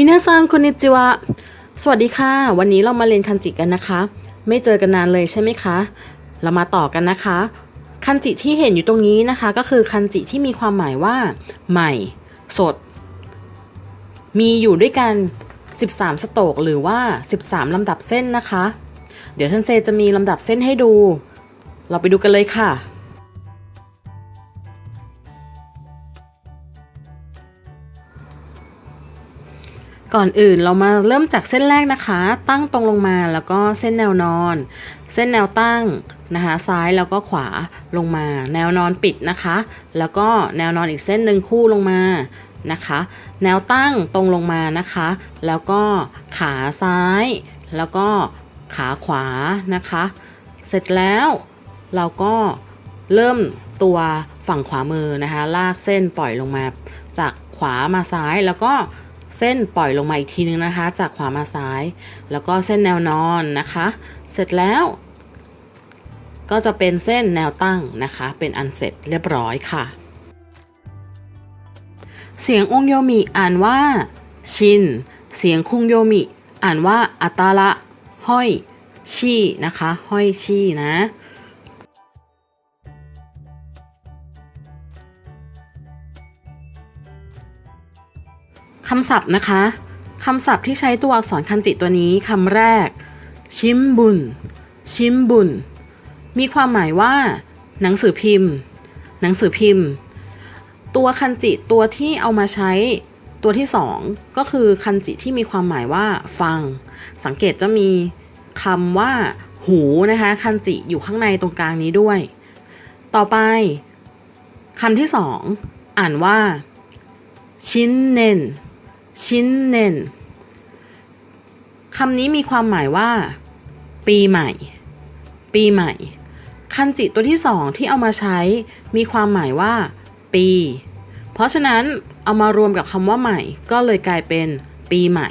มินาซังคุนิจิวะ สวัสดีค่ะ วันนี้เรามาเรียนคันจิกันนะคะ ไม่เจอกันนานเลยใช่ไหมคะ เรามาต่อกันนะคะ คันจิที่เห็นอยู่ตรงนี้นะคะ ก็คือคันจิที่มีความหมายว่า ใหม่ สด มีอยู่ด้วยกัน 13 สโตกหรือว่า 13 ลำดับเส้นนะคะ เดี๋ยวท่านเซจะมีลำดับเส้นให้ดู เราไปดูกันเลยค่ะ ก่อนอื่นเรามาเริ่มจากเส้นแรกนะคะ ตั้งตรงลงมาแล้วก็เส้นแนวนอน เส้นแนวตั้งนะคะซ้ายแล้วก็ขวาลงมา แนวนอนปิดนะคะ แล้วก็แนวนอนอีกเส้นหนึ่งคู่ลงมานะคะ แนวตั้งตรงลงมานะคะ แล้วก็ขาซ้าย แล้วก็ขาขวานะคะ เสร็จแล้วเราก็เริ่มตัวฝั่งขวามือนะคะ ลากเส้นปล่อยลงมา จากขวามาซ้ายแล้วก็ เส้นปล่อยลงมาอีกทีนึงนะคะ จากขวามาซ้าย แล้วก็เส้นแนวนอนนะคะ เสร็จแล้วก็จะเป็นเส้นแนวตั้งนะคะ เป็นอันเสร็จเรียบร้อยค่ะ เสียงองโยมิอ่านว่า ชิน เสียงคุงโยมิอ่านว่าอัตาละ ห้อย ชีนะคะ ห้อยชีนะ คำศัพท์นะคะคำศัพท์ที่ใช้ตัวอักษรคันจิตัวนี้คำแรก ชิมบุนชิมบุนมีความหมายว่า หนังสือพิมพ์ หนังสือพิมพ์ ตัวคันจิตัวที่เอามาใช้ตัวที่สองก็คือคันจิที่มีความหมายว่า ฟัง สังเกตจะมีคำว่า หูนะคะคันจิอยู่ข้างในตรงกลางนี้ด้วย ต่อไปคำที่สองอ่านว่า ชินเนน ชินเนนคำนี้มีความหมายว่า ปีใหม่ ปีใหม่ คันจิตัวที่สองที่เอามาใช้ มีความหมายว่า ปี เพราะฉะนั้นเอามารวมกับคำว่าใหม่ ก็เลยกลายเป็นปีใหม่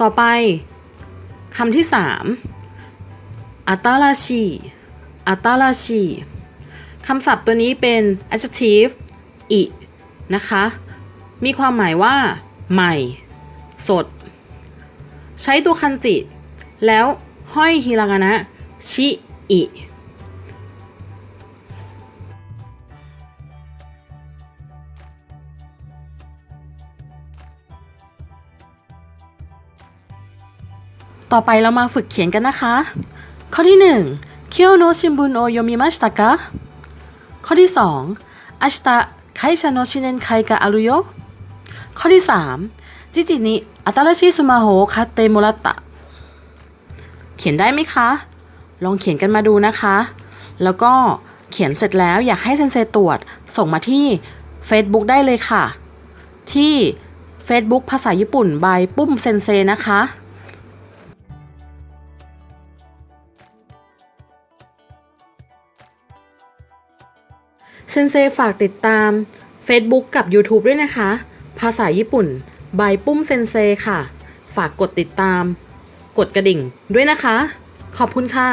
ต่อไปคำที่สามอัตาลาชีอัตาลาชีคำศัพท์ตัวนี้เป็น adjective อินะคะ มีความหมายว่า ใหม่ สด ใช้ตัวคันจิ แล้วห้อยฮิรากานะ ชิอิต่อไปเรามาฝึกเขียนกันนะคะ ข้อที่1เคียวโนชิมบุนโอโยมิมาชิตะกะข้อที่2อาชตะไคชาโนชินเนนไคกะอารุโย ข้อที่ 3 จิจินิอัตราชิสุมาโฮคาเตโมรตะ เขียนได้ไหมคะ ลองเขียนกันมาดูนะคะ แล้วก็เขียนเสร็จแล้วอยากให้เซนเซตรวจ ส่งมาที่ Facebook ได้เลยค่ะ ที่ Facebook ภาษาญี่ปุ่นบายปุ้มเซนเซนะคะเซนเซฝากติดตาม Facebook กับ YouTube ด้วยนะคะ ภาษาญี่ปุ่น บายปุ้มเซนเซค่ะ ฝากกดติดตาม กดกระดิ่งด้วยนะคะ ขอบคุณค่ะ